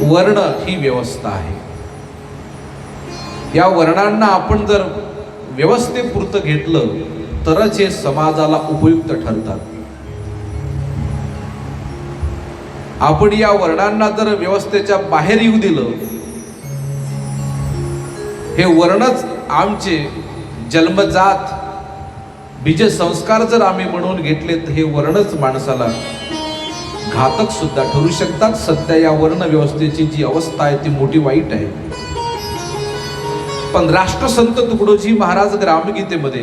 वर्ण ही व्यवस्था आहे. या वर्णांना आपण जर व्यवस्थेपुरतं घेतलं तरच हे समाजाला उपयुक्त ठरतात. आपण या वर्णांना जर व्यवस्थेच्या बाहेर येऊ दिलं हे वर्णच आमचे जन्मजात बीज संस्कार जर आम्ही म्हणून घेतले तर हे वर्णच माणसाला घातक सुद्धा ठरू शकतात. सध्या या वर्ण व्यवस्थेची जी अवस्था आहे ती मोठी वाईट आहे. पण राष्ट्रसंत तुकडोजी महाराज ग्रामगीतेमध्ये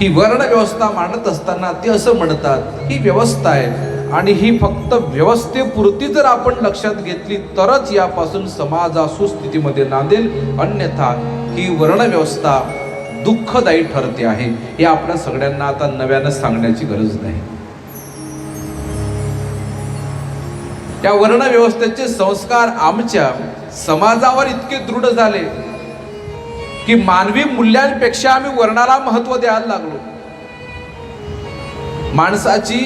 ही वर्ण व्यवस्था मांडत असताना ते असं म्हणतात ही व्यवस्था आहे आणि ही फक्त व्यवस्थेपुरती जर आपण लक्षात घेतली तरच यापासून समाज सुस्थितीमध्ये नांदेल. अन्यथा ही वर्ण व्यवस्था दुःखदायी ठरते आहे. हे आपल्या सगळ्यांना आता नव्यानं सांगण्याची गरज नाही. त्या वर्णव्यवस्थेचे संस्कार आमच्या समाजावर इतके दृढ झाले की मानवी मूल्यांपेक्षा आम्ही वर्णाला महत्त्व द्यायला लागलो. माणसाची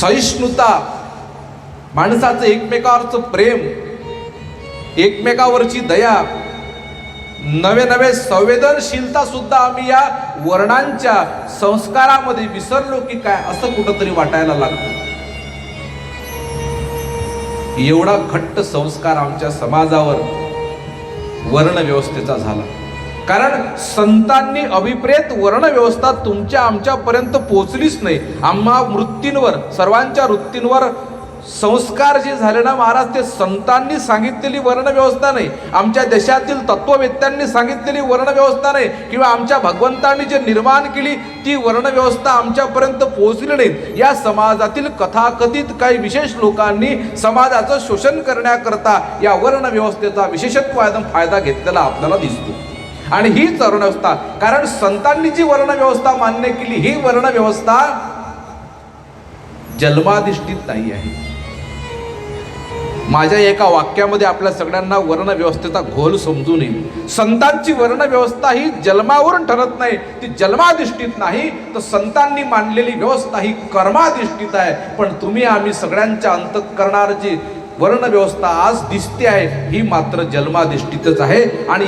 सहिष्णुता माणसाचं एकमेकावरचं प्रेम एकमेकावरची दया नवे नवे संवेदनशीलता सुद्धा आम्ही या वर्णांच्या संस्कारामध्ये विसरलो की काय असं कुठंतरी वाटायला लागतं. एवढा घट्ट संस्कार आमच्या समाजावर वर्णव्यवस्थेचा झाला. कारण संतांनी अभिप्रेत वर्णव्यवस्था तुमच्या आमच्यापर्यंत पोचलीच नाही. आम्हा वृत्तींवर सर्वांच्या वृत्तींवर संस्कार जे झाले ना महाराज ते संतांनी सांगितलेली वर्ण व्यवस्था नाही. आमच्या देशातील तत्ववेत्यांनी सांगितलेली वर्णव्यवस्था नाही. किंवा आमच्या भगवंतांनी जे निर्माण केली ती वर्णव्यवस्था आमच्यापर्यंत पोहोचली नाही या समाजातील कथाकथित काही विशेष लोकांनी समाजाचं शोषण करण्याकरता या वर्णव्यवस्थेचा व्यवस्थेचा फायदा घेतलेला आपल्याला दिसतो. आणि हीच वर्णव्यवस्था कारण संतांनी जी वर्ण व्यवस्था मान्य केली ही वर्णव्यवस्था जन्माधिष्ठित नाही आहे. माझ्या एका वाक्यामध्ये आपल्या सगळ्यांना वर्ण व्यवस्थेचा घोल समजून येईल संतांची वर्ण व्यवस्था ही जन्मावरून ठरत नाही ती जन्माधिष्ठित नाही. तर संतांनी मांडलेली व्यवस्था ही कर्माधिष्ठित आहे. पण तुम्ही आम्ही सगळ्यांच्या अंतकरणाची वर्ण व्यवस्था आज दिसते आहे ही मात्र जन्माधिष्ठितच आहे. आणि